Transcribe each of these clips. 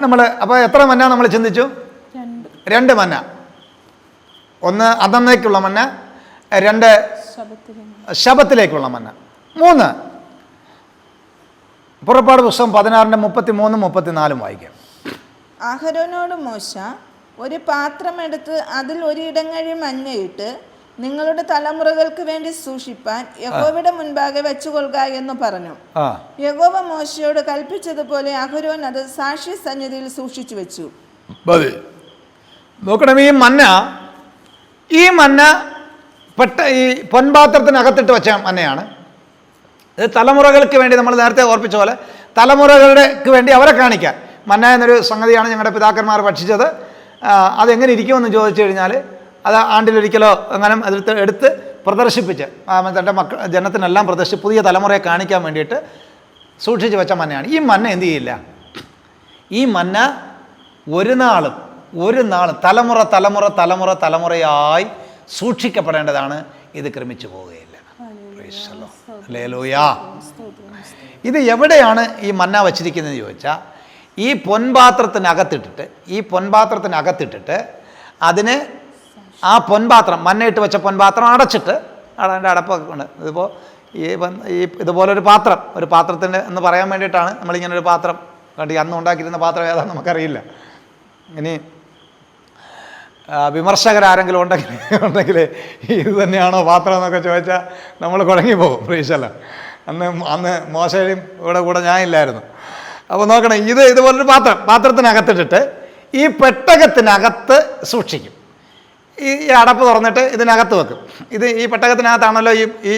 നമ്മൾ അപ്പോൾ എത്ര മന്ന നമ്മൾ ചിന്തിച്ചു? രണ്ട്. രണ്ട് മന്ന. ഒന്ന് അതന്നേക്കുള്ള മന്ന രണ്ട് ശബത്തിലെ ശബത്തിലേക്കുള്ള മന്ന. മൂന്ന്. പുറപ്പാട് പുസ്തകം പതിനാറിന്റെ മുപ്പത്തി മൂന്നും മുപ്പത്തിനാലും വായിക്കാം. അഹരോനോട് മോശ ഒരു പാത്രമെടുത്ത് അതിൽ ഒരിടങ്ങഴി മഞ്ഞയിട്ട് നിങ്ങളുടെ തലമുറകൾക്ക് വേണ്ടി സൂക്ഷിപ്പാൻ യഹോവയുടെ മുൻപാകെ വെച്ചുകൊള്ളുക എന്ന് പറഞ്ഞു. യഹോവ മോശയോട് കൽപ്പിച്ചതുപോലെ അഹുരോൻ അത് സാക്ഷി സന്നിധിയിൽ സൂക്ഷിച്ചു വെച്ചു. മതി നോക്കണം ഈ മന്ന ഈ മന്ന പെട്ട ഈ പൊൻപാത്രത്തിനകത്തിട്ട് വെച്ച മന്നയാണ്. ഇത് തലമുറകൾക്ക് വേണ്ടി നമ്മൾ നേരത്തെ ഓർപ്പിച്ച പോലെ തലമുറകൾക്ക് വേണ്ടി അവരെ കാണിക്കാൻ. മന്ന എന്നൊരു സംഗതിയാണ് ഞങ്ങളുടെ പിതാക്കന്മാർ ഭക്ഷിച്ചത്. അതെങ്ങനെ ഇരിക്കുമെന്ന് ചോദിച്ചു കഴിഞ്ഞാൽ അത് ആണ്ടിലൊരിക്കലോ അങ്ങനെ അതെടുത്ത് എടുത്ത് പ്രദർശിപ്പിച്ച് തന്റെ മക്ക ജനത്തിനെല്ലാം പ്രദർശിച്ച് പുതിയ തലമുറയെ കാണിക്കാൻ വേണ്ടിയിട്ട് സൂക്ഷിച്ച് വെച്ച മന്നയാണ് ഈ മന്ന എന്തു ചെയ്യില്ല? ഈ മന്ന ഒരു നാളും ഒരു നാൾ തലമുറ തലമുറ തലമുറ തലമുറയായി സൂക്ഷിക്കപ്പെടേണ്ടതാണ്. ഇത് ക്രമിച്ചു പോവുകയില്ല. ഇത് എവിടെയാണ് ഈ മന്ന വച്ചിരിക്കുന്നത് ചോദിച്ചാൽ ഈ പൊൻപാത്രത്തിനകത്തിട്ടിട്ട് ഈ പൊൻപാത്രത്തിനകത്തിട്ടിട്ട് അതിന് ആ പൊൻപാത്രം മണ്ണയിട്ട് വെച്ച പൊൻപാത്രം അടച്ചിട്ട് അതിന്റെ അടപ്പൊക്കെ ഉണ്ട് ഇതിപ്പോൾ ഈ ഈ ഇതുപോലൊരു പാത്രം ഒരു പാത്രത്തിന്റെ എന്ന് പറയാൻ വേണ്ടിയിട്ടാണ് നമ്മളിങ്ങനെ ഒരു പാത്രം കണ്ടി അന്ന് ഉണ്ടാക്കിയിരുന്ന പാത്രം ഏതാണെന്ന് നമുക്കറിയില്ല. ഇനി വിമർശകരാരെങ്കിലും ഉണ്ടെങ്കിൽ ഉണ്ടെങ്കിൽ ഇത് തന്നെയാണോ പാത്രം എന്നൊക്കെ ചോദിച്ചാൽ നമ്മൾ കുഴങ്ങിപ്പോകും പ്രീശല്ല അന്ന് അന്ന് മോശയും ഇവിടെ കൂടെ ഞാൻ ഇല്ലായിരുന്നു. അപ്പോൾ നോക്കണേ ഇത് ഇതുപോലൊരു പാത്രം പാത്രത്തിനകത്തിട്ടിട്ട് ഈ പെട്ടകത്തിനകത്ത് സൂക്ഷിക്കും. ഈ അടപ്പ് തുറന്നിട്ട് ഇതിനകത്ത് വെക്കും. ഇത് ഈ പെട്ടകത്തിനകത്താണല്ലോ ഈ ഈ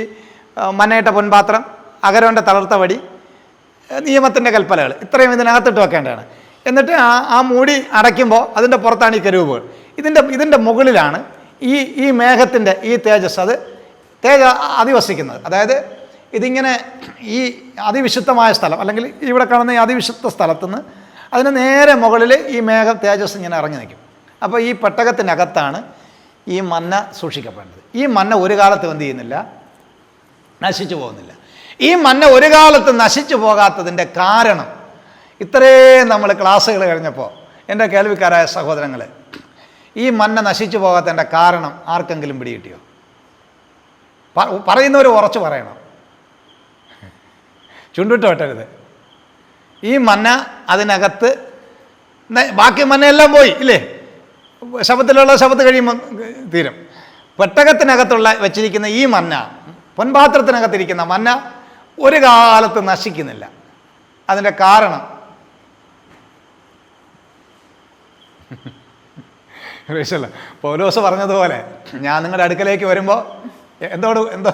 മനയിട്ട പൊൻപാത്രം അകരവന്റെ തളർത്ത വടി നിയമത്തിന്റെ കൽപ്പനകൾ ഇത്രയും ഇതിനകത്തിട്ട് വെക്കേണ്ടതാണ്. എന്നിട്ട് ആ ആ മൂടി അടയ്ക്കുമ്പോൾ അതിന്റെ പുറത്താണ് ഈ കരുവുകൾ. ഇതിന്റെ ഇതിന്റെ മുകളിലാണ് ഈ ഈ മേഘത്തിന്റെ ഈ തേജസ് അത് തേജ അധിവസിക്കുന്നത്. അതായത് ഇതിങ്ങനെ ഈ അതിവിശുദ്ധമായ സ്ഥലം അല്ലെങ്കിൽ ഇവിടെ കാണുന്ന ഈ അതിവിശുദ്ധ സ്ഥലത്തുനിന്ന് അതിന് നേരെ മുകളിൽ ഈ മേഘം തേജസ് ഇങ്ങനെ ഇറങ്ങി നിൽക്കും. അപ്പോൾ ഈ പെട്ടകത്തിനകത്താണ് ഈ മന്ന സൂക്ഷിക്കപ്പെടുന്നത് ഈ മന്ന ഒരു കാലത്തും എന്ത് ചെയ്യുന്നില്ല? നശിച്ചു പോകുന്നില്ല. ഈ മന്ന ഒരു കാലത്ത് നശിച്ചു പോകാത്തതിന്റെ കാരണം ഇത്രയും നമ്മൾ ക്ലാസ്സുകൾ കഴിഞ്ഞപ്പോൾ എന്റെ കേൾവിക്കാരായ സഹോദരങ്ങൾ ഈ മന്ന നശിച്ചു പോകാത്തതിന്റെ കാരണം ആർക്കെങ്കിലും പിടികിട്ടിയോ? പറയുന്നവർ ഉറച്ചു പറയണം. ചുണ്ടിട്ട് വെട്ടരുത്. ഈ മന്ന അതിനകത്ത് ബാക്കി ബാക്കി മന്നയെല്ലാം പോയി ഇല്ലേ? ശബത്തിലുള്ള ശബത്ത് കഴിയുമ്പോൾ തീരും. പെട്ടകത്തിനകത്തുള്ള വെച്ചിരിക്കുന്ന ഈ മന്ന പൊൻപാത്രത്തിനകത്തിരിക്കുന്ന മന്ന ഒരു കാലത്ത് നശിക്കുന്നില്ല. അതിന്റെ കാരണം റീശല്ല പൗലോസ് പറഞ്ഞതുപോലെ ഞാൻ നിങ്ങളുടെ അടുക്കലേക്ക് വരുമ്പോൾ എന്തോട് എന്തോ?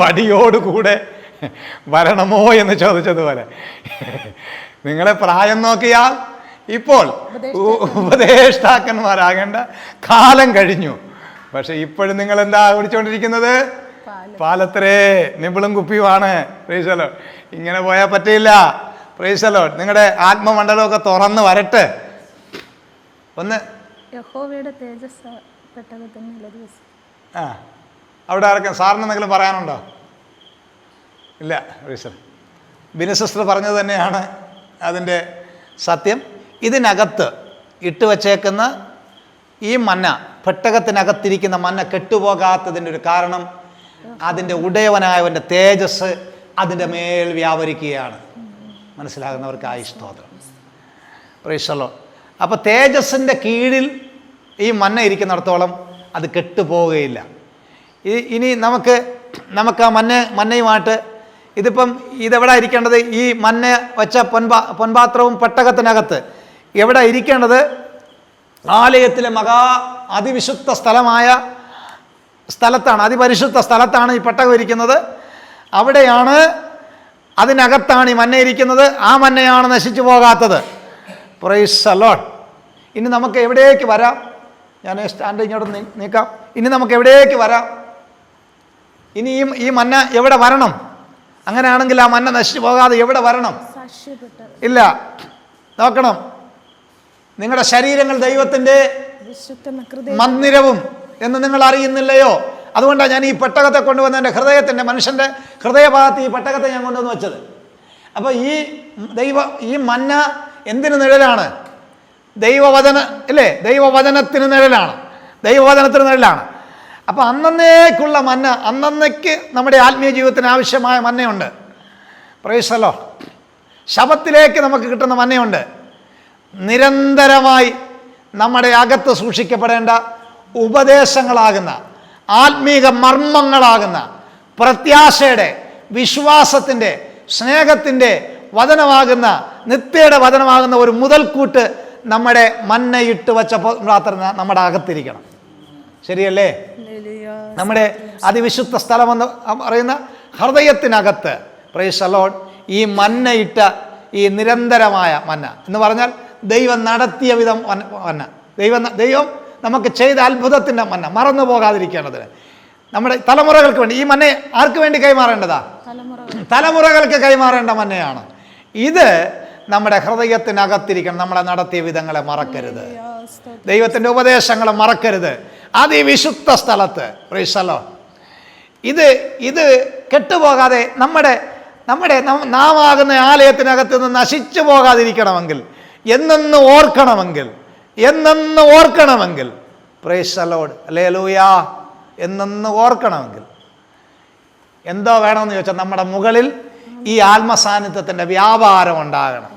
വടിയോട് കൂടെ വരണമോ എന്ന് ചോദിച്ചതുപോലെ. നിങ്ങളെ പ്രായം നോക്കിയാൽ ഇപ്പോൾ ഉപദേഷ്ടാക്കന്മാരാകേണ്ട കാലം കഴിഞ്ഞു. പക്ഷെ ഇപ്പോഴും നിങ്ങൾ എന്താ കുടിച്ചുകൊണ്ടിരിക്കുന്നത് പാൽ. പാലത്രേ നിബിളും കുപ്പിയുമാണ്. പ്രീശലോ ഇങ്ങനെ പോയാൽ പറ്റില്ല പ്രീശലോ നിങ്ങളുടെ ആത്മമണ്ഡലമൊക്കെ തുറന്ന് വരട്ടെ. ഒന്ന്. യഹോവയുടെ തേജസ് ആ. അവിടെ ആർക്കും സാറിന് എന്തെങ്കിലും പറയാനുണ്ടോ? ഇല്ല. റീസൺ ബിനസിസ്റ്റർ പറഞ്ഞത് തന്നെയാണ് അതിന്റെ സത്യം. ഇതിനകത്ത് ഇട്ട് വച്ചേക്കുന്ന ഈ മന്ന പെട്ടകത്തിനകത്തിരിക്കുന്ന മന്ന കെട്ടുപോകാത്തതിന്റെ ഒരു കാരണം അതിന്റെ ഉടയവനായവന്റെ തേജസ് അതിന്റെ മേൽ വ്യാപരിക്കുകയാണ്. മനസ്സിലാകുന്നവർക്ക് ആയി സ്തോത്രം. പ്രീശലോ അപ്പോൾ തേജസ്സിന്റെ കീഴിൽ ഈ മന്ന ഇരിക്കുന്നിടത്തോളം അത് കെട്ടുപോവുകയില്ല. ഇനി നമുക്ക് നമുക്ക് ആ മന്ന മന്നയുമായിട്ട് ഇതിപ്പം ഇതെവിടെ ഇരിക്കേണ്ടത്? ഈ മന്ന വെച്ച പൊൻപാ പൊൻപാത്രവും പെട്ടകത്തിനകത്ത് എവിടെ ഇരിക്കേണ്ടത്? ആലയത്തിലെ മഹാ അതിവിശുദ്ധ സ്ഥലമായ സ്ഥലത്താണ് അതിപരിശുദ്ധ സ്ഥലത്താണ് ഈ പെട്ടകം ഇരിക്കുന്നത്. അവിടെയാണ് അതിനകത്താണ് ഈ മന്ന ഇരിക്കുന്നത്. ആ മന്നയാണ് നശിച്ചു പോകാത്തത്. പ്രൈസ് അലോൺ ഇനി നമുക്ക് എവിടേക്ക് വരാം? ഞാൻ സ്റ്റാൻഡ് ഇങ്ങോട്ട് നീക്കാം. ഇനി നമുക്ക് എവിടേക്ക് വരാം? ഇനി ഈ ഈ മന്ന എവിടെ വരണം? അങ്ങനെയാണെങ്കിൽ ആ മന്ന നശിച്ചു പോകാതെ എവിടെ വരണം? ഇല്ല. നോക്കണം. നിങ്ങളുടെ ശരീരങ്ങൾ ദൈവത്തിന്റെ മന്ദിരവും എന്ന് നിങ്ങൾ അറിയുന്നില്ലയോ? അതുകൊണ്ടാണ് ഞാൻ ഈ പെട്ടകത്തെ കൊണ്ടുവന്ന എന്റെ ഹൃദയത്തിന്റെ മനുഷ്യന്റെ ഹൃദയഭാഗത്ത് ഈ പെട്ടകത്തെ ഞാൻ കൊണ്ടുവന്ന് വെച്ചത്. അപ്പോൾ ഈ ദൈവ ഈ മന്ന എന്തിനു നിഴലാണ്? ദൈവവചന അല്ലേ ദൈവവചനത്തിന് നിഴലാണ്. ദൈവവചനത്തിന് നിഴലാണ്. അപ്പോൾ അന്നന്നേക്കുള്ള മന്ന അന്നന്നേക്ക് നമ്മുടെ ആത്മീയ ജീവിതത്തിന് ആവശ്യമായ മന്നയുണ്ട്. പ്രൈസലോ ശബത്തിലേക്ക് നമുക്ക് കിട്ടുന്ന മന്നയുണ്ട്. നിരന്തരമായി നമ്മുടെ അകത്ത് സൂക്ഷിക്കപ്പെടേണ്ട ഉപദേശങ്ങളാകുന്ന ആത്മീക മർമ്മങ്ങളാകുന്ന പ്രത്യാശയുടെ വിശ്വാസത്തിന്റെ സ്നേഹത്തിന്റെ വചനമാകുന്ന നിത്യയുടെ വചനമാകുന്ന ഒരു മുതൽക്കൂട്ട് നമ്മുടെ മന്നയിട്ട് വച്ച മാത്രം നമ്മുടെ അകത്തിരിക്കണം. ശരിയല്ലേ? നമ്മുടെ അതിവിശുദ്ധ സ്ഥലമെന്ന് പറയുന്ന ഹൃദയത്തിനകത്ത് പ്രൈസ് അലോൺ ഈ മന്നയിട്ട ഈ നിരന്തരമായ മന്ന എന്ന് പറഞ്ഞാൽ ദൈവം നടത്തിയ വിധം മന്ന ദൈവം ദൈവം നമുക്ക് ചെയ്ത അത്ഭുതത്തിന്റെ മന്ന. മറന്നു പോകാതിരിക്കേണ്ടതിന് നമ്മുടെ തലമുറകൾക്ക് വേണ്ടി. ഈ മന്നെ ആർക്ക് വേണ്ടി കൈമാറേണ്ടതാ? തലമുറകൾക്ക്. കൈമാറേണ്ട മന്നയാണ്. ഇത് നമ്മുടെ ഹൃദയത്തിനകത്തിരിക്കണം. നമ്മളെ നടത്തിയ വിധങ്ങളെ മറക്കരുത്. ദൈവത്തിന്റെ ഉപദേശങ്ങളെ മറക്കരുത്. അത് ഈ വിശുദ്ധ സ്ഥലത്ത് റീസലോ ഇത് ഇത് കെട്ടുപോകാതെ നമ്മുടെ നമ്മുടെ നം- നാം ആകുന്ന ആലയത്തിനകത്ത് നിന്ന് നശിച്ചു പോകാതിരിക്കണമെങ്കിൽ എന്നെന്ന് ഓർക്കണമെങ്കിൽ എന്നെന്ന് ഓർക്കണമെങ്കിൽ പ്രേസ് അലോഡ് അല്ലേ ലൂയാ എന്നെന്ന് ഓർക്കണമെങ്കിൽ. എന്തോ വേണമെന്ന് ചോദിച്ചാൽ നമ്മുടെ മുകളിൽ ഈ ആത്മസാന്നിധ്യത്തിന്റെ വ്യാപാരം ഉണ്ടാകണം.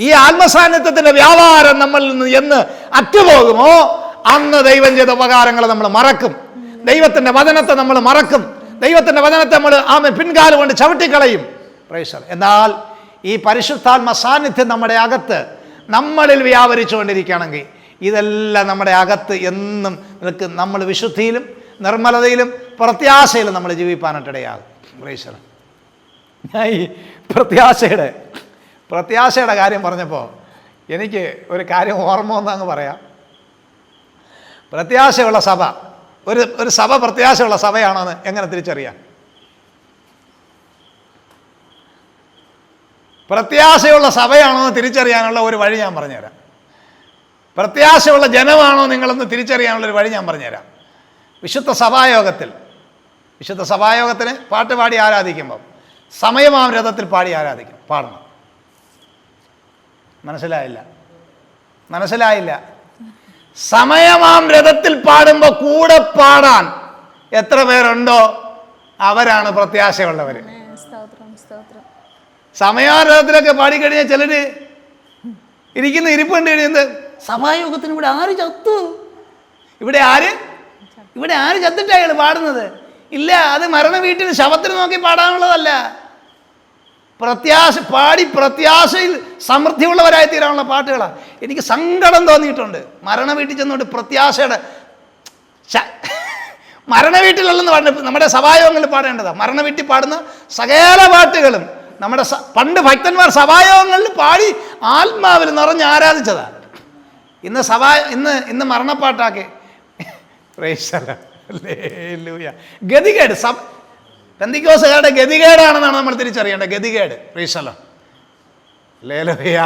ഈ ആത്മസാന്നിധ്യത്തിന്റെ വ്യാപാരം നമ്മളിൽ നിന്ന് എന്ന് അറ്റുപോകുമോ? അന്ന് ദൈവം ചെയ്ത ഉപകാരങ്ങളെ നമ്മൾ മറക്കും. ദൈവത്തിന്റെ വചനത്തെ നമ്മൾ മറക്കും. ദൈവത്തിന്റെ വചനത്തെ നമ്മൾ ആമെ പിൻകാലം കൊണ്ട് ചവിട്ടിക്കളയും. പ്രേഷർ എന്നാൽ ഈ പരിശുദ്ധാത്മ സാന്നിധ്യം നമ്മുടെ അകത്ത് നമ്മളിൽ വ്യാപരിച്ചുകൊണ്ടിരിക്കുകയാണെങ്കിൽ ഇതെല്ലാം നമ്മുടെ അകത്ത് എന്നും നിൽക്കും നമ്മൾ വിശുദ്ധിയിലും നിർമ്മലതയിലും പ്രത്യാശയിലും നമ്മൾ ജീവിപ്പാനായിട്ടിടയാകും. ഞാൻ ഈ പ്രത്യാശയുടെ പ്രത്യാശയുടെ കാര്യം പറഞ്ഞപ്പോൾ എനിക്ക് ഒരു കാര്യം ഓർമ്മ വന്നങ്ങ് പറയാം. പ്രത്യാശയുള്ള സഭ ഒരു ഒരു സഭ പ്രത്യാശയുള്ള സഭയാണോ എന്ന് എങ്ങനെ തിരിച്ചറിയാം? പ്രത്യാശയുള്ള സഭയാണോ തിരിച്ചറിയാനുള്ള ഒരു വഴി ഞാൻ പറഞ്ഞുതരാം. പ്രത്യാശയുള്ള ജനമാണോ നിങ്ങളെന്ന് തിരിച്ചറിയാനുള്ള ഒരു വഴി ഞാൻ പറഞ്ഞുതരാം. വിശുദ്ധ സഭായോഗത്തിൽ വിശുദ്ധ സഭായോഗത്തിന് പാട്ട് പാടി ആരാധിക്കുമ്പം സമയമാം രഥത്തിൽ പാടി ആരാധിക്കും. പാടണം. മനസ്സിലായില്ല? മനസ്സിലായില്ല? സമയമാം രഥത്തിൽ പാടുമ്പോൾ കൂടെ പാടാൻ എത്ര പേരുണ്ടോ? അവരാണ് പ്രത്യാശയുള്ളവർ സ്തോത്രം സ്തോത്രം. സമയാരഥത്തിലൊക്കെ പാടിക്കഴിഞ്ഞാൽ ചിലര് ഇരിക്കുന്ന ഇരിപ്പുണ്ട് കഴിയുന്നത് സഭായോഗത്തിന് ഇവിടെ ആര് ചത്തു? ഇവിടെ ആര്? ഇവിടെ ആര് ചത്തിട്ടാ അയാൾ പാടുന്നത്? ഇല്ല അത് മരണ വീട്ടിൽ ശവത്തിന് നോക്കി പാടാനുള്ളതല്ല. പ്രത്യാശ പാടി പ്രത്യാശയിൽ സമൃദ്ധിയുള്ളവരായി തീരാനുള്ള പാട്ടുകളാണ് എനിക്ക് സങ്കടം തോന്നിയിട്ടുണ്ട്. മരണ വീട്ടിൽ ചെന്നുകൊണ്ട് പ്രത്യാശയുടെ മരണ വീട്ടിലല്ലെന്ന് പാടുന്നത് നമ്മുടെ സഭായോഗങ്ങളിൽ പാടേണ്ടതാണ് മരണ വീട്ടിൽ പാടുന്ന സകല പാട്ടുകളും നമ്മുടെ പണ്ട് ഭക്തന്മാർ സഭായോഗങ്ങളിൽ പാടി ആത്മാവിൽ നിറഞ്ഞ് ആരാധിച്ചതാണ് ഇന്ന് സഭാ ഇന്ന് ഇന്ന് മരണപ്പാട്ടാക്കി. ഗതികേട് സഭ പെന്തിക്കോസുകാരുടെ ഗതികേടാണെന്നാണ് നമ്മൾ തിരിച്ചറിയേണ്ടത്. ഗതികേട് പ്രീശലോ ലേലോയ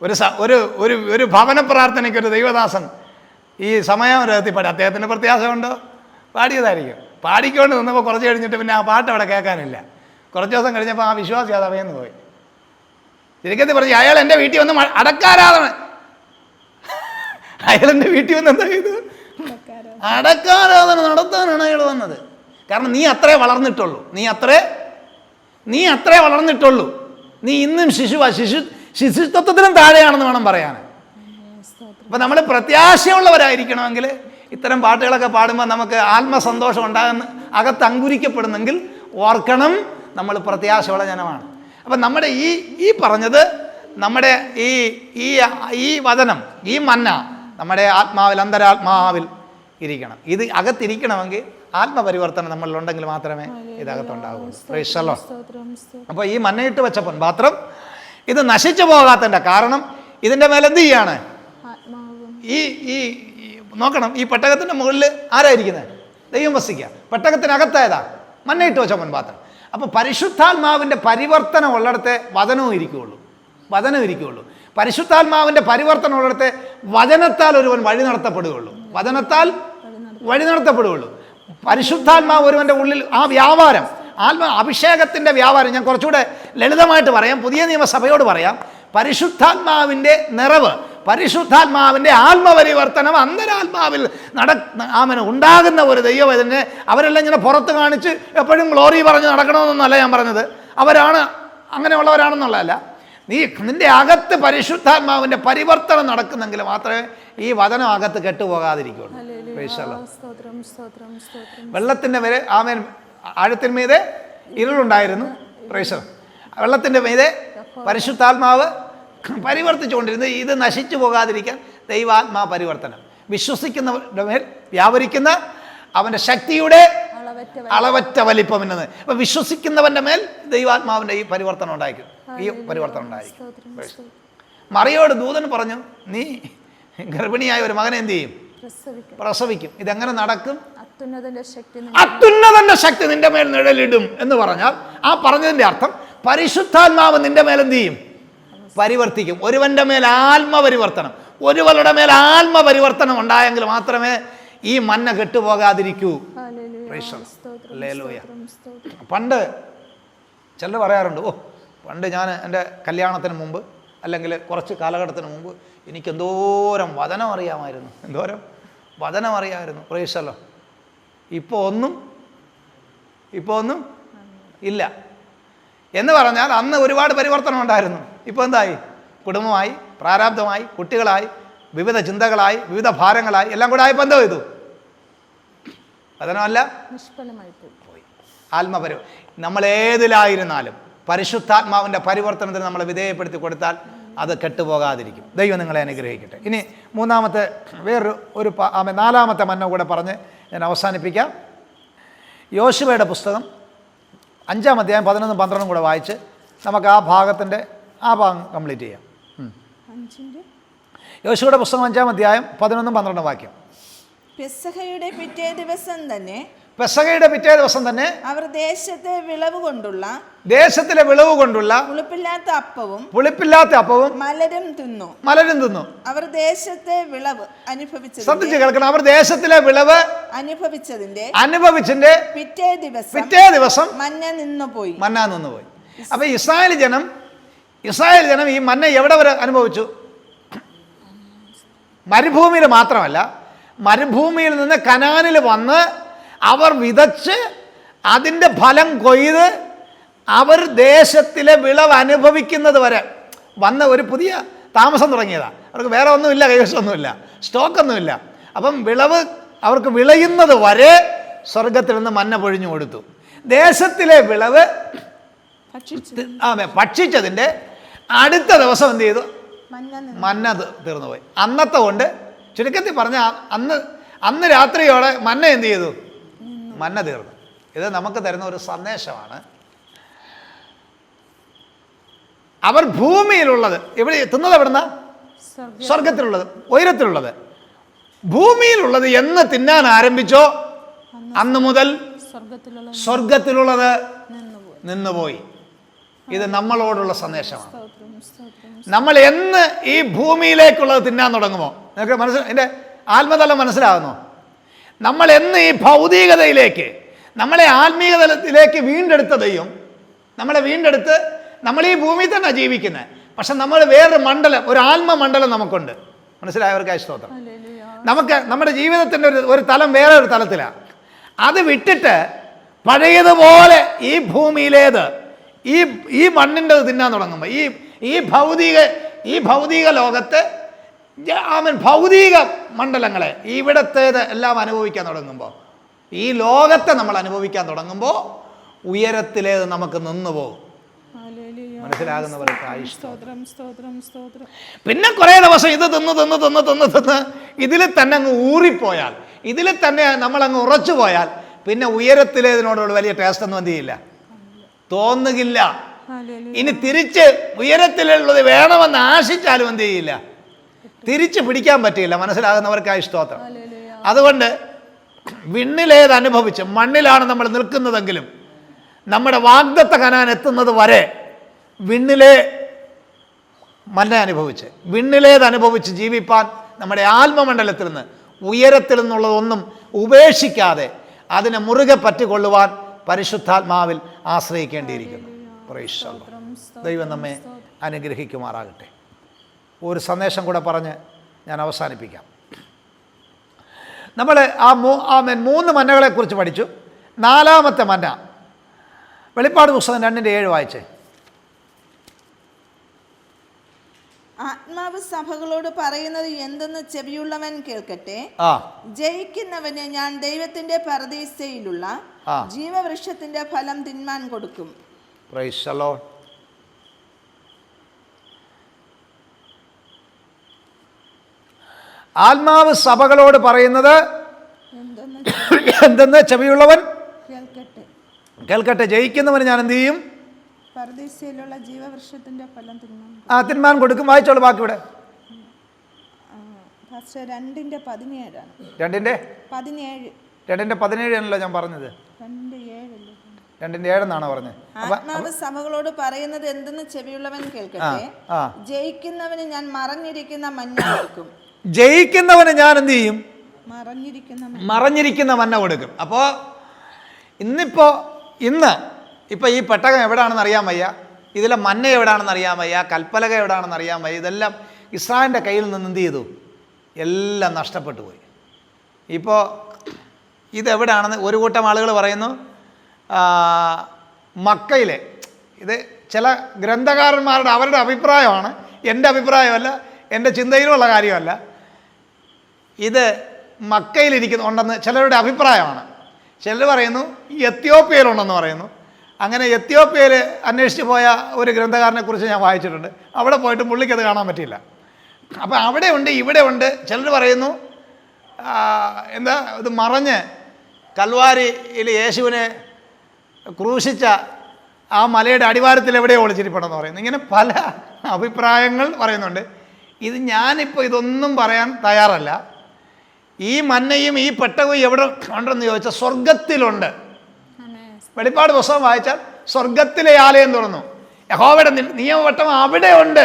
ഒരു സ ഒരു ഒരു ഒരു ഭവന പ്രാർത്ഥനയ്ക്ക് ഒരു ദൈവദാസൻ ഈ സമയം രഹത്തി പാടി അദ്ദേഹത്തിന് പ്രത്യാശമുണ്ടോ പാടിയതായിരിക്കും. പാടിക്കൊണ്ട് നിന്നപ്പോൾ കുറച്ച് കഴിഞ്ഞിട്ട് പിന്നെ ആ പാട്ട് അവിടെ കേൾക്കാനില്ല. കുറച്ച് ദിവസം കഴിഞ്ഞപ്പോൾ ആ വിശ്വാസി അത് അവയെന്ന് പോയി. ചുരുക്കത്തിൽ പറഞ്ഞു അയാൾ എന്റെ വീട്ടിൽ വന്ന് അടക്കാരാതാണ് അയാൾ എന്റെ വീട്ടിൽ വന്ന് എന്താ ചെയ്തു അടക്കാരാധന നടത്താനാണ് അയാൾ വന്നത്. കാരണം നീ അത്രേ വളർന്നിട്ടുള്ളൂ. നീ അത്രേ നീ അത്രേ വളർന്നിട്ടുള്ളൂ. നീ ഇന്നും ശിശുവാ ശിശു ശിശുത്വത്തിനും താഴെയാണെന്ന് വേണം പറയാൻ. അപ്പം നമ്മൾ പ്രത്യാശയുള്ളവരായിരിക്കണമെങ്കിൽ ഇത്തരം പാട്ടുകളൊക്കെ പാടുമ്പോൾ നമുക്ക് ആത്മസന്തോഷം ഉണ്ടാകുന്ന അകത്ത് അങ്കുരിക്കപ്പെടുന്നെങ്കിൽ ഓർക്കണം നമ്മൾ പ്രത്യാശയുള്ള ജനമാണ് അപ്പം നമ്മുടെ ഈ ഈ പറഞ്ഞത് നമ്മുടെ ഈ ഈ ഈ വചനം ഈ മന്ന നമ്മുടെ ആത്മാവിൽ അന്തരാത്മാവിൽ ഇരിക്കണം. ഇത് അകത്തിരിക്കണമെങ്കിൽ ആത്മപരിവർത്തനം നമ്മളിലുണ്ടെങ്കിൽ മാത്രമേ ഇതകത്തുണ്ടാവുള്ളൂ. അപ്പോൾ ഈ മന്നയിട്ട് വെച്ച പൊൻപാത്രം ഇത് നശിച്ചു പോകാത്തതിന്റെ കാരണം ഇതിന്റെ മേലെ എന്ത് ചെയ്യാണ്? ഈ ഈ നോക്കണം ഈ പെട്ടകത്തിന്റെ മുകളിൽ ആരായിരിക്കുന്നത് ദൈവം വസിക്കുക പെട്ടകത്തിനകത്തായതാ മണ്ണയിട്ട് വെച്ച പൊൻപാത്രം. അപ്പോൾ പരിശുദ്ധാത്മാവിന്റെ പരിവർത്തനം ഉള്ളിടത്തെ വചനവും ഇരിക്കുകയുള്ളൂ വചനം ഇരിക്കുകയുള്ളൂ പരിശുദ്ധാത്മാവിന്റെ പരിവർത്തനം ഉള്ളിടത്തെ വചനത്താൽ ഒരുവൻ വഴി നടത്തപ്പെടുകയുള്ളൂ. വചനത്താൽ വഴി നടത്തപ്പെടുകയുള്ളൂ. പരിശുദ്ധാത്മാവ് ഒരുവന്റെ ഉള്ളിൽ ആ വ്യാപാരം ആത്മ അഭിഷേകത്തിന്റെ വ്യാപാരം ഞാൻ കുറച്ചുകൂടെ ലളിതമായിട്ട് പറയാം പുതിയ നിയമസഭയോട് പറയാം. പരിശുദ്ധാത്മാവിന്റെ നിറവ് പരിശുദ്ധാത്മാവിന്റെ ആത്മപരിവർത്തനം അന്തരാത്മാവിൽ നട ആമന ഉണ്ടാകുന്ന ഒരു ദൈവം ഇതിനെ അവരെല്ലാം ഇങ്ങനെ പുറത്ത് കാണിച്ച് എപ്പോഴും ഗ്ലോറി പറഞ്ഞ് നടക്കണമെന്നൊന്നല്ല ഞാൻ പറഞ്ഞത്. അവരാണ് അങ്ങനെയുള്ളവരാണെന്നുള്ളതല്ല. നീ നിന്റെ അകത്ത് പരിശുദ്ധാത്മാവിന്റെ പരിവർത്തനം നടക്കുന്നെങ്കിൽ മാത്രമേ ഈ വചനം അകത്ത് കെട്ടുപോകാതിരിക്കുള്ളൂ. വെള്ളത്തിന്റെ വരെ ആമേൻ ആഴത്തിന് മീതെ ഇരുളുണ്ടായിരുന്നു. പ്രേഷർ വെള്ളത്തിന്റെ മീതെ പരിശുദ്ധാത്മാവ് പരിവർത്തിച്ചുകൊണ്ടിരുന്നു ഇത് നശിച്ചു പോകാതിരിക്കാൻ ദൈവാത്മാ പരിവർത്തനം. വിശ്വസിക്കുന്നവരുടെ മേൽ വ്യാപരിക്കുന്ന അവന്റെ ശക്തിയുടെ അളവറ്റ വലിപ്പം എന്നത്. അപ്പം വിശ്വസിക്കുന്നവന്റെ മേൽ ദൈവാത്മാവിന്റെ ഈ പരിവർത്തനം ഉണ്ടായിരിക്കും. ഈ പരിവർത്തനം ഉണ്ടായിരിക്കും. മറിയോട് ദൂതൻ പറഞ്ഞു നീ ഗർഭിണിയായ ഒരു മകനെ എന്ത് ചെയ്യും? പ്രസവിക്കും. ഇതെങ്ങനെ നടക്കും? അത്യുന്നതന്റെ ശക്തി നിന്റെ മേൽ നിഴലിടും എന്ന് പറഞ്ഞാൽ ആ പറഞ്ഞതിന്റെ അർത്ഥം പരിശുദ്ധാത്മാവ് നിന്റെ മേൽ എന്ത് ചെയ്യും? പരിവർത്തിക്കും. ഒരുവന്റെ മേൽ ആത്മപരിവർത്തനം ഒരുവളുടെ മേൽ ആത്മപരിവർത്തനം ഉണ്ടായെങ്കിൽ മാത്രമേ ഈ മന്ന കെട്ടുപോകാതിരിക്കൂ. പണ്ട് ചിലർ പറയാറുണ്ട് ഓ പണ്ട് ഞാൻ എന്റെ കല്യാണത്തിന് മുമ്പ് അല്ലെങ്കിൽ കുറച്ച് കാലഘട്ടത്തിന് മുമ്പ് എനിക്ക് എന്തോരം വചനം അറിയാമായിരുന്നു. എന്തോരം? വചനം അറിയാമായിരുന്നു. പ്രേക്ഷല്ലോ ഇപ്പോൾ ഒന്നും ഇപ്പോൾ ഒന്നും ഇല്ല. എന്ന് പറഞ്ഞാൽ അന്ന് ഒരുപാട് പരിവർത്തനം ഉണ്ടായിരുന്നു. ഇപ്പോൾ എന്തായി? കുടുംബമായി പ്രാരാബ്ധമായി കുട്ടികളായി വിവിധ ചിന്തകളായി വിവിധ ഭാരങ്ങളായി എല്ലാം കൂടെ ആയപ്പോൾ എന്തോ ചെയ്തു അതനല്ല പോയി. ആത്മപരി നമ്മൾ ഏതിലായിരുന്നാലും പരിശുദ്ധാത്മാവിന്റെ പരിവർത്തനത്തിന് നമ്മളെ വിധേയപ്പെടുത്തി കൊടുത്താൽ അത് കെട്ടുപോകാതിരിക്കും. ദൈവം നിങ്ങളെ അനുഗ്രഹിക്കട്ടെ. ഇനി മൂന്നാമത്തെ വേറൊരു ഒരു ആമേ നാലാമത്തെ മന്ന കൂടെ പറഞ്ഞ് ഞാൻ അവസാനിപ്പിക്കാം. യോശുവയുടെ പുസ്തകം അഞ്ചാം അധ്യായം പതിനൊന്നും പന്ത്രണ്ടും കൂടെ വായിച്ച് നമുക്ക് ആ ഭാഗത്തിന്റെ ആ ഭാഗം കംപ്ലീറ്റ് ചെയ്യാം. യോശുവയുടെ പുസ്തകം അഞ്ചാം അധ്യായം പതിനൊന്നും പന്ത്രണ്ടും വാക്യം. പെസഹയുടെ പിറ്റേ ദിവസം തന്നെ പെസകയുടെ പിറ്റേ ദിവസം തന്നെ അവർ ദേശത്തെ വിളവ് കൊണ്ടുള്ള ദേശത്തിലെ വിളവ് കൊണ്ടുള്ള പുളിപ്പില്ലാത്ത അപ്പവും പുളിപ്പില്ലാത്ത അപ്പവും മലരും തിന്നു. മലരും തിന്നു. അവർ ദേശത്തെ വിളവ് അനുഭവിച്ചു ശ്രദ്ധിച്ചു കേൾക്കണം. അവർ ദേശത്തിലെ വിളവ് അനുഭവിച്ചതിന്റെ അനുഭവിച്ചതിന്റെ പിറ്റേ ദിവസം പിറ്റേ ദിവസം മഞ്ഞ നിന്നുപോയി. നിന്നു പോയി അപ്പൊ ഇസ്രായേൽ ജനം ഇസ്രായേൽ ജനം ഈ മന്ന എവിടെ വരെ അനുഭവിച്ചു? മരുഭൂമിയിൽ മാത്രമല്ല മരുഭൂമിയിൽ നിന്ന് കനാനിൽ വന്ന് അവർ വിതച്ച് അതിന്റെ ഫലം കൊയ്ത് അവർ ദേശത്തിലെ വിളവ് അനുഭവിക്കുന്നത് വരെ വന്ന ഒരു പുതിയ താമസം തുടങ്ങിയതാണ് അവർക്ക് വേറെ ഒന്നുമില്ല കൈവശമൊന്നുമില്ല സ്റ്റോക്കൊന്നുമില്ല അപ്പം വിളവ് അവർക്ക് വിളയുന്നത് വരെ സ്വർഗത്തിൽ നിന്ന് മന്ന പൊഴിഞ്ഞു കൊടുത്തു. ദേശത്തിലെ വിളവ് ഭക്ഷിച്ചതിന്റെ അടുത്ത ദിവസം എന്ത് ചെയ്തു? മന്ന തീർന്നു പോയി അന്നത്തെ കൊണ്ട് ചുരുക്കത്തിൽ പറഞ്ഞ അന്ന് അന്ന് രാത്രിയോടെ മന്ന എന്ത് ചെയ്തു? മന്ന തീർന്നു. ഇത് നമുക്ക് തരുന്ന ഒരു സന്ദേശമാണ്. അവർ ഭൂമിയിലുള്ളത് എവിടെ എത്തുന്നത് എവിടുന്ന? സ്വർഗ സ്വർഗത്തിലുള്ളത് ഉയരത്തിലുള്ളത്. ഭൂമിയിലുള്ളത് എന്ന് തിന്നാൻ ആരംഭിച്ചോ? അന്ന് മുതൽ സ്വർഗത്തിലുള്ള സ്വർഗത്തിലുള്ളത് നിന്നുപോയി. ഇത് നമ്മളോടുള്ള സന്ദേശമാണ്. നമ്മൾ എന്ന് ഈ ഭൂമിയിലേക്കുള്ളത് തിന്നാൻ തുടങ്ങുമോ? നിങ്ങൾക്ക് മനസ്സിൽ എന്റെ ആത്മതലം മനസ്സിലാകുന്നു നമ്മൾ എന്ന് ഈ ഭൗതികതയിലേക്ക് നമ്മളെ ആത്മീയതലത്തിലേക്ക് വീണ്ടെടുത്ത ദൈവം നമ്മളെ വീണ്ടെടുത്ത് നമ്മൾ ഈ ഭൂമിയിൽ തന്നെ ജീവിക്കുന്നത് പക്ഷെ നമ്മൾ വേറൊരു മണ്ഡലം ഒരു ആത്മമണ്ഡലം നമുക്കുണ്ട്. മനസ്സിലായവർക്കായി സ്തോത്രം. നമുക്ക് നമ്മുടെ ജീവിതത്തിന്റെ ഒരു ഒരു തലം വേറെ ഒരു തലത്തിലാണ് അത് വിട്ടിട്ട് പഴയതുപോലെ ഈ ഭൂമിയിലേത് ഈ ഈ മണ്ണിന്റെ തിന്നാൻ തുടങ്ങുമ്പോൾ ഈ ഈ ഭൗതിക ഈ ഭൗതിക ലോകത്ത് ആമൻ ഭൗതിക മണ്ഡലങ്ങളെ ഇവിടത്തേത് എല്ലാം അനുഭവിക്കാൻ തുടങ്ങുമ്പോൾ ഈ ലോകത്തെ നമ്മൾ അനുഭവിക്കാൻ തുടങ്ങുമ്പോൾ ഉയരത്തിലേത് നമുക്ക് നിന്നു പോകും. മനസ്സിലാകുന്നവർക്ക് പിന്നെ കുറേ ദിവസം ഇത് തിന്ന് തിന്ന് തിന്ന് തിന്ന് തിന്ന് ഇതിൽ തന്നെ അങ്ങ് ഊറിപ്പോയാൽ ഇതിൽ തന്നെ നമ്മൾ അങ്ങ് ഉറച്ചു പോയാൽ പിന്നെ ഉയരത്തിലേതിനോടുള്ള വലിയ ടേസ്റ്റ് ഒന്നും എന്ത് ചെയ്യില്ല? തോന്നുകില്ല. ഇനി തിരിച്ച് ഉയരത്തിലുള്ളത് വേണമെന്ന് ആശിച്ചാലും എന്ത് ചെയ്യില്ല. തിരിച്ച് പിടിക്കാൻ പറ്റിയില്ല. മനസ്സിലാകുന്നവർക്കായി സ്തോത്രം. അതുകൊണ്ട് വിണ്ണിലേത് അനുഭവിച്ച് മണ്ണിലാണ് നമ്മൾ നിൽക്കുന്നതെങ്കിലും നമ്മുടെ വാഗ്ദത്ത കനാൻ എത്തുന്നത് വരെ വിണ്ണിലെ മന്ന അനുഭവിച്ച്. വിണ്ണിലേത് അനുഭവിച്ച് ജീവിപ്പാൻ നമ്മുടെ ആത്മമണ്ഡലത്തിൽ നിന്ന് ഉയരത്തിൽ നിന്നുള്ളതൊന്നും ഉപേക്ഷിക്കാതെ അതിനെ മുറുകെ പറ്റിക്കൊള്ളുവാൻ പരിശുദ്ധാത്മാവിൽ ആശ്രയിക്കേണ്ടിയിരിക്കുന്നു. Praise ദൈവം നമ്മെ അനുഗ്രഹിക്കുമാറാകട്ടെ. ഒരു സന്ദേശം കൂടെ പറഞ്ഞ് ഞാൻ അവസാനിപ്പിക്കാം. നമ്മൾ ആ മൂ ആ മെൻ മൂന്ന് മന്നകളെക്കുറിച്ച് പഠിച്ചു. നാലാമത്തെ മന്ന. വെളിപ്പാട് പുസ്തകം രണ്ടിന്റെ ഏഴ് വായിച്ചേ. ആത്മാവ് സഭകളോട് പറയുന്നത് എന്തെന്ന് ചെവിയുള്ളവൻ കേൾക്കട്ടെ? ജയിക്കുന്നവന് ഞാൻ ദൈവത്തിന്റെ പരദീസയിലുള്ള ജീവവൃക്ഷത്തിന്റെ ഫലം തിന്മാൻ കൊടുക്കും. പ്രൈസലോ ആത്മാവ് സഭകളോട് പറയുന്നത് എന്തെന്ന്? ചെവിയുള്ളവൻ? കേൾക്കട്ടെ. ജയിക്കുന്നവന് ഞാൻ എന്ത് ചെയ്യും? ആ തിന്മാൻ കൊടുക്കും. വായിച്ചോളൂ ബാക്കി ഇവിടെ. രണ്ടിന്റെ പതിനേഴാണ്. രണ്ടിന്റെ? പതിനേഴ്. ആണല്ലോ പതിനേഴാണല്ലോ ഞാൻ പറഞ്ഞത്. രണ്ട് ഏഴല്ലേ? രണ്ടിന്റെ ഏഴെന്നാണോ പറഞ്ഞത് ആത്മാവ് സഭകളോട് പറയുന്നത് എന്തെന്ന് ചെവിയുള്ളവൻ കേൾക്കട്ടെ? ജയിക്കുന്നവന് ഞാൻ മറഞ്ഞിരിക്കുന്ന മഞ്ഞ കൊടുക്കും. ജയിക്കുന്നവന് ഞാൻ എന്ത് ചെയ്യും? മറഞ്ഞിരിക്കുന്ന മഞ്ഞ. കൊടുക്കും. അപ്പോ ഇന്നിപ്പോ ഇന്ന് ഇപ്പോൾ ഈ പെട്ടകം എവിടെയാണെന്ന് അറിയാൻ വയ്യ. ഇതിലെ മന്ന എവിടെയാണെന്ന് അറിയാൻ വയ്യ. കൽപ്പലക എവിടെയാണെന്ന് അറിയാൻ വയ്യ. ഇതെല്ലാം ഇസ്രായേലിന്റെ കയ്യിൽ നിന്ന് എന്ത് ചെയ്തു? എല്ലാം നഷ്ടപ്പെട്ടു പോയി. ഇപ്പോൾ ഇതെവിടെയാണെന്ന് ഒരു കൂട്ടം ആളുകൾ പറയുന്നു. മക്കയിലെ ഇത് ചില ഗ്രന്ഥകാരന്മാരുടെ അവരുടെ അഭിപ്രായമാണ്. എന്റെ അഭിപ്രായമല്ല എന്റെ ചിന്തയിലുമുള്ള കാര്യമല്ല. ഇത് മക്കയിലിരിക്കുന്നു ഉണ്ടെന്ന് ചിലരുടെ അഭിപ്രായമാണ്. ചിലർ പറയുന്നു എത്യോപ്യയിലുണ്ടെന്ന് പറയുന്നു. അങ്ങനെ എത്യോപ്യയിൽ അന്വേഷിച്ച് പോയ ഒരു ഗ്രന്ഥകാരനെ കുറിച്ച് ഞാൻ വായിച്ചിട്ടുണ്ട്. അവിടെ പോയിട്ട് പുള്ളിക്കത് കാണാൻ പറ്റിയില്ല. അപ്പോൾ അവിടെ ഉണ്ട് ഇവിടെ ഉണ്ട്. ചിലർ പറയുന്നു എന്താ ഇത് മറഞ്ഞ് കൽവാരിയിൽ യേശുവിനെ ക്രൂശിച്ച ആ മലയുടെ അടിവാരത്തിൽ എവിടെയോ ഒളിച്ചിരിപ്പണമെന്ന് പറയുന്നു. ഇങ്ങനെ പല അഭിപ്രായങ്ങൾ പറയുന്നുണ്ട്. ഇത് ഞാനിപ്പോൾ ഇതൊന്നും പറയാൻ തയ്യാറല്ല. ഈ മന്നയും ഈ പെട്ടകവും എവിടെ ഉണ്ടെന്ന് ചോദിച്ചാൽ സ്വർഗത്തിലുണ്ട്. വെളിപ്പാട് പുസ്തകം വായിച്ചാൽ സ്വർഗത്തിലെ ആലയം തുറന്നു. യഹോവയുടെ നിയമവട്ടം അവിടെയുണ്ട്.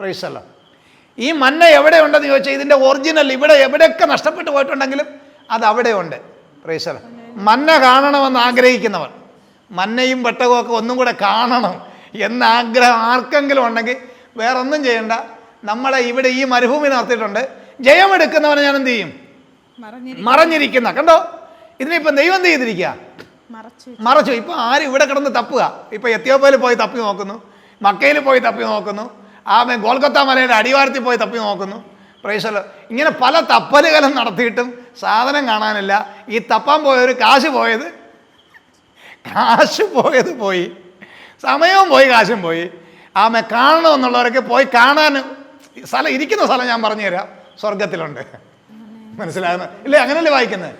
പ്രൈസല്ല ഈ മന്ന എവിടെ ഉണ്ടെന്ന് ചോദിച്ചാൽ ഇതിന്റെ ഒറിജിനൽ ഇവിടെ എവിടെയൊക്കെ നഷ്ടപ്പെട്ടു പോയിട്ടുണ്ടെങ്കിലും അത് അവിടെയുണ്ട്. പ്രൈസല്ല മന്ന കാണണമെന്ന് ആഗ്രഹിക്കുന്നവർ മന്നയും പെട്ടകവും ഒക്കെ ഒന്നും കൂടെ കാണണം എന്ന ആഗ്രഹം ആർക്കെങ്കിലും ഉണ്ടെങ്കിൽ വേറെ ഒന്നും ചെയ്യണ്ട. നമ്മളെ ഇവിടെ ഈ മരുഭൂമി നടത്തിയിട്ടുണ്ട്. ജയമെടുക്കുന്നവനെ ഞാൻ എന്ത് ചെയ്യും? മറഞ്ഞിരിക്കുന്ന. കണ്ടോ? ഇതിനിപ്പം ദൈവം എന്ത് ചെയ്തിരിക്കുക? മറച്ചു. ഇപ്പൊ ഇപ്പം ആരും ഇവിടെ കിടന്ന് തപ്പുക? ഇപ്പം എത്തിയോപ്പയിൽ പോയി തപ്പി നോക്കുന്നു. മക്കയിൽ പോയി തപ്പി നോക്കുന്നു. ആ ഗോൽക്കത്ത മലയുടെ അടിവാരത്തിൽ പോയി തപ്പി നോക്കുന്നു. പ്രേശല ഇങ്ങനെ പല തപ്പലുകളും നടത്തിയിട്ടും സാധനം കാണാനില്ല. ഈ തപ്പാൻ പോയവർ കാശ് പോയത് കാശ് പോയത് പോയി. സമയവും പോയി കാശും പോയി. ആമെ കാണണമെന്നുള്ളവരൊക്കെ പോയി കാണാൻ സ്ഥലം ഇരിക്കുന്ന സ്ഥലം ഞാൻ പറഞ്ഞുതരാം. സ്വർഗത്തിലുണ്ട് മനസ്സിലാകുന്ന ഇല്ലേ? അങ്ങനല്ലേ വായിക്കുന്നത്?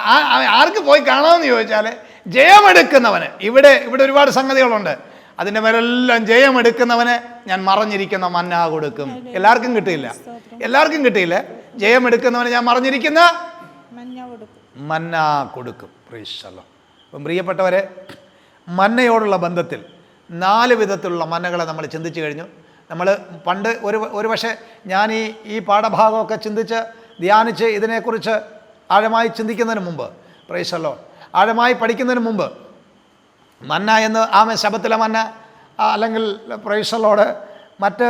ആ ആർക്ക് പോയി കാണാമെന്ന് ചോദിച്ചാൽ ജയമെടുക്കുന്നവന്. ഇവിടെ ഇവിടെ ഒരുപാട് സംഗതികളുണ്ട്. അതിന്റെ മേലെല്ലാം ജയമെടുക്കുന്നവന് ഞാൻ മറഞ്ഞിരിക്കുന്ന മന്ന കൊടുക്കും. എല്ലാവർക്കും കിട്ടിയില്ല. എല്ലാവർക്കും കിട്ടിയില്ല. ജയമെടുക്കുന്നവന് ഞാൻ മറഞ്ഞിരിക്കുന്ന മന്ന കൊടുക്കും. പ്രീശല്ലോ അപ്പം പ്രിയപ്പെട്ടവരെ മന്നയോടുള്ള ബന്ധത്തിൽ നാല് വിധത്തിലുള്ള മന്നകളെ നമ്മൾ ചിന്തിച്ചു കഴിഞ്ഞു. നമ്മൾ പണ്ട് ഒരു ഒരു പക്ഷേ ഞാൻ ഈ ഈ പാഠഭാഗമൊക്കെ ചിന്തിച്ച് ധ്യാനിച്ച് ഇതിനെക്കുറിച്ച് ആഴമായി ചിന്തിക്കുന്നതിന് മുമ്പ് പ്രൈസല്ലോ ആഴമായി പഠിക്കുന്നതിന് മുമ്പ് മന്ന എന്ന് ആമ ശബത്തിലെ മന്ന അല്ലെങ്കിൽ പ്രൈസലോട് മറ്റ്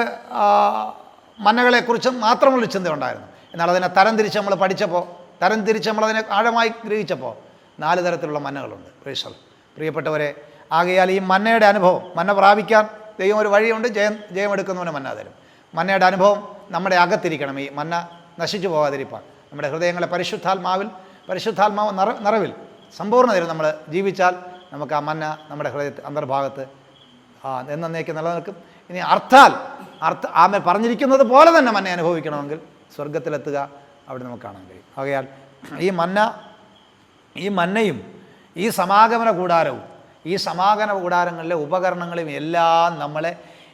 മന്നകളെക്കുറിച്ച് മാത്രമുള്ള ചിന്തയുണ്ടായിരുന്നു. എന്നാൽ അതിനെ തരം നമ്മൾ പഠിച്ചപ്പോൾ തരം തിരിച്ച് നമ്മളതിനെ ആഴമായി ഗ്രഹിച്ചപ്പോൾ നാല് തരത്തിലുള്ള മന്നകളുണ്ട്. പ്രേഷർ പ്രിയപ്പെട്ടവരെ ആകയാൽ ഈ മന്നയുടെ അനുഭവം മന്ന പ്രാപിക്കാൻ ദൈവം ഒരു വഴിയുണ്ട് ജയം ജയമെടുക്കുന്നവന് മന്ന തരും. മന്നയുടെ അനുഭവം നമ്മുടെ അകത്തിരിക്കണം. ഈ മന്ന നശിച്ചു പോകാതിരിപ്പാൻ. നമ്മുടെ ഹൃദയങ്ങളെ പരിശുദ്ധാത്മാവിൽ പരിശുദ്ധാത്മാവ് നിറ നിറവിൽ സമ്പൂർണതയിൽ നമ്മൾ ജീവിച്ചാൽ നമുക്ക് ആ മന്ന നമ്മുടെ ഹൃദയ അന്തർഭാഗത്ത് എന്നേക്ക് നിലനിൽക്കും. ഇനി അർത്ഥാൽ അർത്ഥ ആമെ പറഞ്ഞിരിക്കുന്നത് പോലെ തന്നെ മന്ന അനുഭവിക്കണമെങ്കിൽ സ്വർഗത്തിലെത്തുക അവിടെ നമുക്ക് കാണാൻ കഴിയും. ആകയാൽ ഈ മന്ന ഈ മന്നയും ഈ സമാഗമന കൂടാരവും ഈ സമാഗമന കൂടാരങ്ങളിലെ ഉപകരണങ്ങളും എല്ലാം നമ്മളെ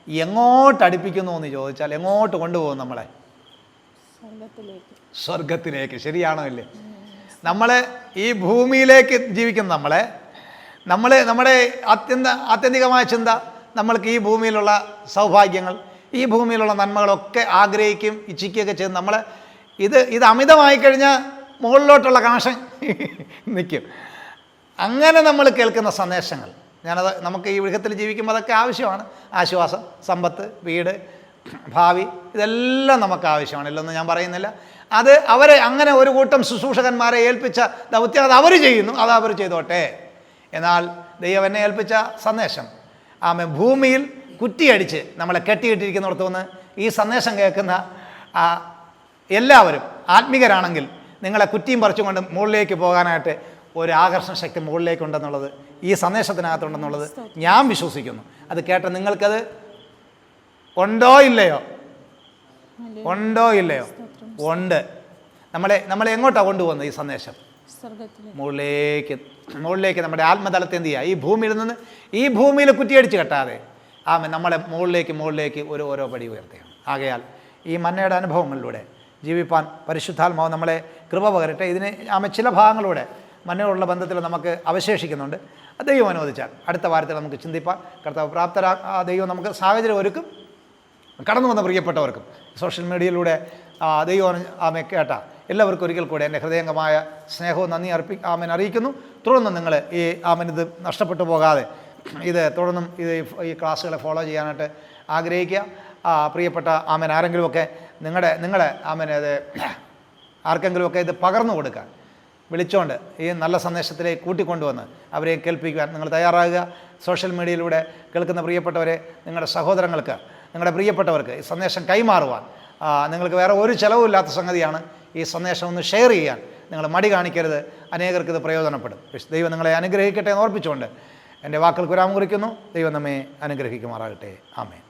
എങ്ങോട്ട് അടുപ്പിക്കുന്നു എന്ന് ചോദിച്ചാൽ എങ്ങോട്ട് കൊണ്ടുപോകും നമ്മളെ? സ്വർഗത്തിലേക്ക് ശരിയാണോ ഇല്ലേ? നമ്മളെ ഈ ഭൂമിയിലേക്ക് ജീവിക്കുന്ന നമ്മളെ നമ്മൾ നമ്മുടെ അത്യന്ത ആത്യന്തികമായ ചിന്ത നമ്മൾക്ക് ഈ ഭൂമിയിലുള്ള സൗഭാഗ്യങ്ങൾ ഈ ഭൂമിയിലുള്ള നന്മകളൊക്കെ ആഗ്രഹിക്കും ഇച്ഛിക്കുകയൊക്കെ ചെയ്ത് നമ്മൾ ഇത് ഇത് അമിതമായി കഴിഞ്ഞാൽ മുകളിലോട്ടുള്ള കണക്ഷൻ നിൽക്കും. അങ്ങനെ നമ്മൾ കേൾക്കുന്ന സന്ദേശങ്ങൾ. ഞാനത് നമുക്ക് ഈ വൃഹത്തിൽ ജീവിക്കുമ്പോൾ അതൊക്കെ ആവശ്യമാണ്. ആശ്വാസം സമ്പത്ത് വീട് ഭാവി ഇതെല്ലാം നമുക്ക് ആവശ്യമാണ്. ഇല്ലെന്ന് ഞാൻ പറയുന്നില്ല. അത് അവരെ അങ്ങനെ ഒരു കൂട്ടം ശുശ്രൂഷകന്മാരെ ഏൽപ്പിച്ച ദൗത്യം അത് അവർ ചെയ്യുന്നു. അത് അവർ ചെയ്തോട്ടെ. എന്നാൽ ദൈവം എന്നെ ഏൽപ്പിച്ച സന്ദേശം. ആമെ ഭൂമിയിൽ കുറ്റിയടിച്ച് നമ്മളെ കെട്ടിയിട്ടിരിക്കുന്നിടത്തു നിന്ന് ഈ സന്ദേശം കേൾക്കുന്ന എല്ലാവരും ആത്മികരാണെങ്കിൽ നിങ്ങളെ കുറ്റിയും പറിച്ചുകൊണ്ട് മുകളിലേക്ക് പോകാനായിട്ട് ഒരു ആകർഷണ ശക്തി മുകളിലേക്കുണ്ടെന്നുള്ളത് ഈ സന്ദേശത്തിനകത്തുണ്ടെന്നുള്ളത് ഞാൻ വിശ്വസിക്കുന്നു. അത് കേട്ട നിങ്ങൾക്കത് ഉണ്ടോ ഇല്ലയോ? ഉണ്ടോ ഇല്ലയോ? ഉണ്ട്. നമ്മളെ നമ്മളെ എങ്ങോട്ടാണ് കൊണ്ടുപോകുന്നത് ഈ സന്ദേശം? മുകളിലേക്ക് മുകളിലേക്ക് നമ്മുടെ ആത്മതലത്തെ എന്ത് ചെയ്യുക? ഈ ഭൂമിയിൽ നിന്ന് ഈ ഭൂമിയിൽ കുറ്റിയടിച്ച് കെട്ടാതെ ആമ നമ്മളെ മുകളിലേക്ക് മുകളിലേക്ക് ഒരു ഓരോ പടി ഉയർത്തുകയാണ്. ആകയാൽ ഈ മന്നയുടെ അനുഭവങ്ങളിലൂടെ ജീവിപ്പാൻ പരിശുദ്ധാത്മാവ് നമ്മളെ കൃപ പകരട്ടെ. ഇതിന് ആമ ചില ഭാഗങ്ങളിലൂടെ മന്നയോടുള്ള ബന്ധത്തിൽ നമുക്ക് അവശേഷിക്കുന്നുണ്ട്. ദൈവം അനുവദിച്ചാൽ അടുത്ത വാരത്തിൽ നമുക്ക് ചിന്തിപ്പാൻ കർത്താവ് പ്രാപ്തരാ ദൈവം നമുക്ക് സാഹചര്യം ഒരുക്കും. കടന്നു വന്ന പ്രിയപ്പെട്ടവർക്കും സോഷ്യൽ മീഡിയയിലൂടെ ദൈവം ആമെ കേട്ട എല്ലാവർക്കും ഒരിക്കൽ കൂടെ എന്റെ ഹൃദയംഗമായ സ്നേഹവും നന്ദി അർപ്പി ആമൻ അറിയിക്കുന്നു. തുടർന്ന് നിങ്ങൾ ഈ ആമൻ ഇത് നഷ്ടപ്പെട്ടു പോകാതെ ഇത് തുടർന്നും ഇത് ഈ ക്ലാസ്സുകളെ ഫോളോ ചെയ്യാനായിട്ട് ആഗ്രഹിക്കുക. പ്രിയപ്പെട്ട ആമൻ ആരെങ്കിലുമൊക്കെ നിങ്ങളുടെ നിങ്ങളെ ആമനെ അത് ആർക്കെങ്കിലുമൊക്കെ ഇത് പകർന്നു കൊടുക്കാൻ. വിളിച്ചുകൊണ്ട് ഈ നല്ല സന്ദേശത്തിലേക്ക് കൂട്ടിക്കൊണ്ടുവന്ന് അവരെ കേൾപ്പിക്കുവാൻ നിങ്ങൾ തയ്യാറാകുക. സോഷ്യൽ മീഡിയയിലൂടെ കേൾക്കുന്ന പ്രിയപ്പെട്ടവരെ നിങ്ങളുടെ സഹോദരങ്ങൾക്ക് നിങ്ങളുടെ പ്രിയപ്പെട്ടവർക്ക് ഈ സന്ദേശം കൈമാറുവാൻ നിങ്ങൾക്ക് വേറെ ഒരു ചിലവുമില്ലാത്ത സംഗതിയാണ് ഈ സന്ദേശം ഒന്ന് ഷെയർ ചെയ്യാൻ. നിങ്ങൾ മടി കാണിക്കരുത്. അനേകർക്ക് ഇത് പ്രയോജനപ്പെടും. ദൈവം നിങ്ങളെ അനുഗ്രഹിക്കട്ടെ എന്ന് ഓർപ്പിച്ചുകൊണ്ട് എന്റെ വാക്കുകൾ കുരാമം കുറിക്കുന്നു. ദൈവം നമ്മെ അനുഗ്രഹിക്കുമാറാകട്ടെ. ആമേൻ.